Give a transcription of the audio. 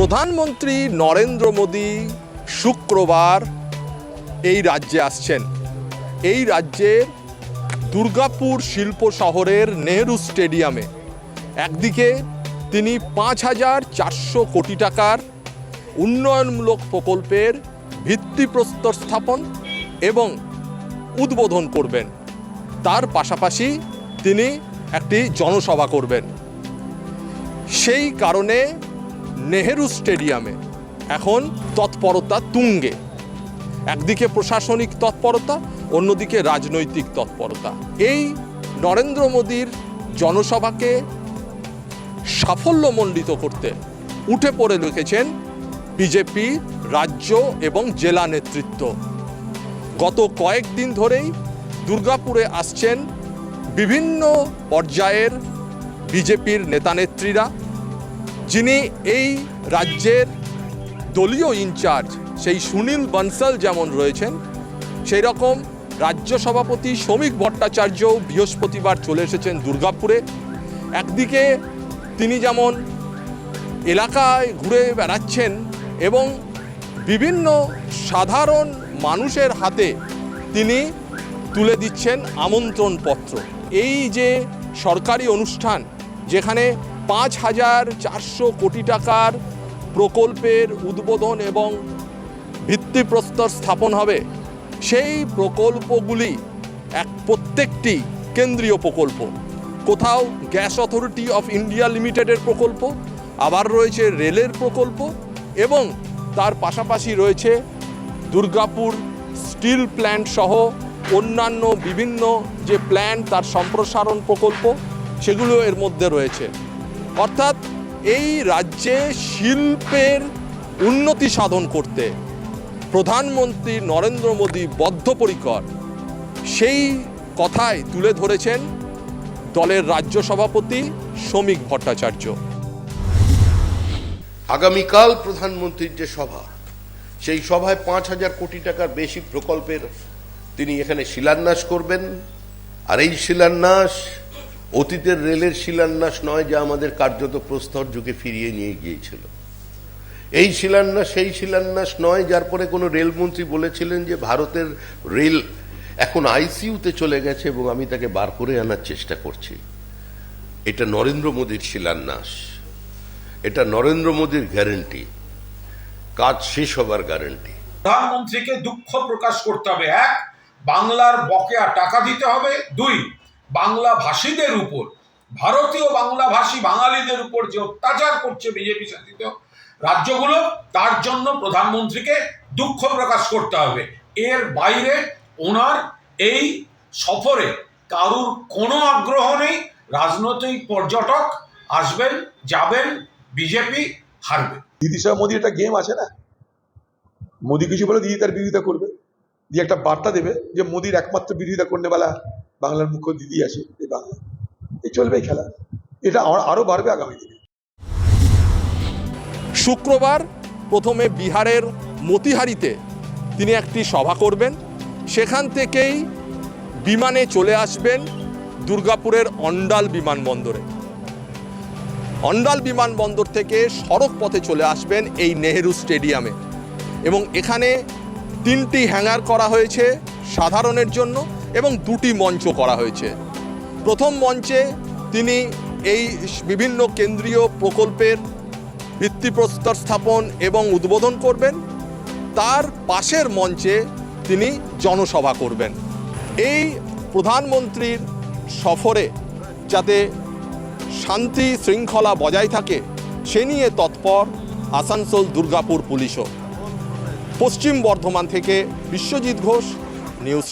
প্রধানমন্ত্রী নরেন্দ্র মোদী শুক্রবার এই রাজ্যে আসছেন। এই রাজ্যের দুর্গাপুর শিল্প শহরের নেহরু স্টেডিয়ামে। একদিকে তিনি পাঁচ হাজার চারশো কোটি টাকার উন্নয়নমূলক প্রকল্পের ভিত্তিপ্রস্তর স্থাপন এবং উদ্বোধন করবেন। তার পাশাপাশি তিনি একটি জনসভা করবেন। সেই কারণে নেহেরু স্টেডিয়ামে। এখন তৎপরতা তুঙ্গে। একদিকে প্রশাসনিক তৎপরতা, অন্যদিকে রাজনৈতিক তৎপরতা। এই নরেন্দ্র মোদীর জনসভাকে সাফল্যমণ্ডিত করতে উঠে পড়ে লিখেছেন বিজেপি, রাজ্য এবং জেলা নেতৃত্ব। গত কয়েকদিন ধরেই দুর্গাপুরে আসছেন বিভিন্ন পর্যায়ের বিজেপির নেতানেত্রীরা। যিনি এই রাজ্যের দলীয় ইনচার্জ, সেই সুনীল বনসল যেমন রয়েছেন, সেই রকম রাজ্য সভাপতি শ্রমিক ভট্টাচার্য বৃহস্পতিবার চলে এসেছেন দুর্গাপুরে। একদিকে তিনি যেমন এলাকায় ঘুরে বেড়াচ্ছেন এবং বিভিন্ন সাধারণ মানুষের হাতে তিনি তুলে দিচ্ছেন আমন্ত্রণ পত্র এই যে সরকারি অনুষ্ঠান, যেখানে পাঁচ হাজার চারশো কোটি টাকার প্রকল্পের উদ্বোধন এবং ভিত্তিপ্রস্তর স্থাপন হবে। সেই প্রকল্পগুলি এক প্রত্যেকটি কেন্দ্রীয় প্রকল্প। কোথাও গ্যাস অথরিটি অফ ইন্ডিয়া লিমিটেডের প্রকল্প, আবার রয়েছে রেলের প্রকল্প এবং তার পাশাপাশি রয়েছে দুর্গাপুর স্টিল প্ল্যান্ট সহ অন্যান্য বিভিন্ন যে প্ল্যান্ট তার সম্প্রসারণ প্রকল্প, সেগুলো এর মধ্যে রয়েছে। অর্থাৎ এই রাজ্যে শিল্পের উন্নতি সাধন করতে প্রধানমন্ত্রী নরেন্দ্র মোদী বদ্ধপরিকর। সেই কথাই তুলে ধরেছেন দলের রাজ্য সভাপতি শ্রমিক ভট্টাচার্য। আগামীকাল প্রধানমন্ত্রীর যে সভা, সেই সভায় পাঁচ হাজার কোটি টাকার বেশি প্রকল্পের তিনি এখানে শিলান্যাস করবেন। আর এই শিলান্যাস অতীতের রেলের শিলান্যাস নয় যা আমাদের কার্যত প্রস্তর যুগে ফিরিয়ে নিয়ে গিয়েছিল। এই শিলান্যাস, সেই শিলান্যাস নয় যার পরে কোনো রেলমন্ত্রী বলেছিলেন যে ভারতের রেল এখন আইসিইউতে চলে গেছে এবং আমি তাকে বার করে আনার চেষ্টা করছি। এটা নরেন্দ্র মোদীর শিলান্যাস। এটা নরেন্দ্র মোদীর গ্যারেন্টি। কাজ শেষ হবার গ্যারেন্টি। প্রধানমন্ত্রীকে দুঃখ প্রকাশ করতে হবে। এক, বাংলার বকেয়া টাকা দিতে হবে। দুই বাংলা ভাষীদের উপর, ভারতীয় বাংলাভাষী বাঙালিদের উপর যে অত্যাচার করছে বিজেপি শাসিত রাজ্যগুলো, তার জন্য প্রধানমন্ত্রীকে দুঃখ প্রকাশ করতে হবে। এর বাইরে ওনার এই সফরে কারুর কোনো আগ্রহ নেই। রাজনৈতিক পর্যটক আসবেন, যাবেন, বিজেপি হারবে। দিদি সহ মোদির একটা গেম আছে না? মোদি কিছু বলে দিদি তার বিরোধিতা করবে। দিয়ে একটা বার্তা দেবে যে মোদির একমাত্র বিরোধিতা করনেওয়ালা বাংলার মুখ্য দিদি আছে এই বাংলা। এই চলবে খেলা। এটা আ- আরও বাড়বে আগামী দিনে। শুক্রবার প্রথমে বিহারের মতিহারিতে তিনি একটি সভা করবেন। সেখান থেকেই বিমানে চলে আসবেন দুর্গাপুরের অন্ডাল বিমানবন্দরে। অন্ডাল বিমানবন্দর থেকে সড়ক পথে চলে আসবেন এই নেহেরু স্টেডিয়ামে। এবং এখানে তিনটি হ্যাঙ্গার করা হয়েছে সাধারণের জন্য। এবং দুটি মঞ্চ করা হয়েছে। প্রথম মঞ্চে তিনি এই বিভিন্ন কেন্দ্রীয় প্রকল্পের ভিত্তিপ্রস্তর স্থাপন এবং উদ্বোধন করবেন। তার পাশের মঞ্চে তিনি জনসভা করবেন। এই প্রধানমন্ত্রীর সফরে যাতে শান্তি শৃঙ্খলা বজায় থাকে, সে নিয়ে তৎপর আসানসোল দুর্গাপুর পুলিশও। পশ্চিম বর্ধমান থেকে বিশ্বজিৎ ঘোষ, নিউজ